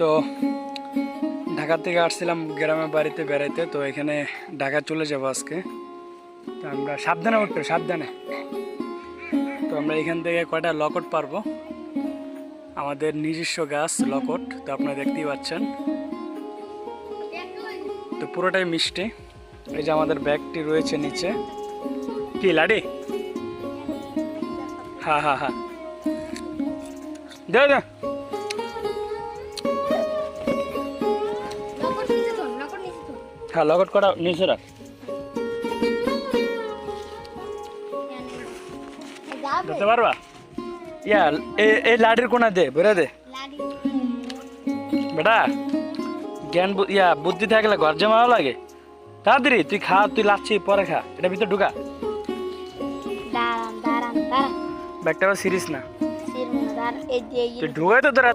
তো ঢাকা থেকে আসছিলাম গ্রামের বাড়িতে বেড়াইতে, তো এখানে ঢাকা চলে যাব আজকে। তো আমরা সাবধানে উঠতে, সাবধানে। তো আমরা এখান থেকে কয়টা লকট পারব? আমাদের নিজস্ব গাছ, লকট, তো আপনারা দেখতেই পাচ্ছেন। তো পুরোটাই মিষ্টি। এই যে আমাদের ব্যাগটি রয়েছে নিচে। কি, লাডি? হ্যাঁ হ্যাঁ হ্যাঁ দে। তো হ্যাঁ লগট করা নিচে রাখ যাবে ধরতে পারবা ইয়া এ- এই লাডির কোনা দে বেড়ে দে লাডি বেটা জ্ঞান বু- ইয়া বুদ্ধি থাকলে ঘর জমাও লাগে তাড়াতাড়ি তুই খা তুই লাচ্ছি পরে খা এটা ভিতরে ঢুকা দাঁড়ান দাঁড়ান দাঁড়ান ব্যাগটা আবার সিরিস না সিরমুনা দাঁড়ান এই যে এই তুই ঢুকাই তো তোরা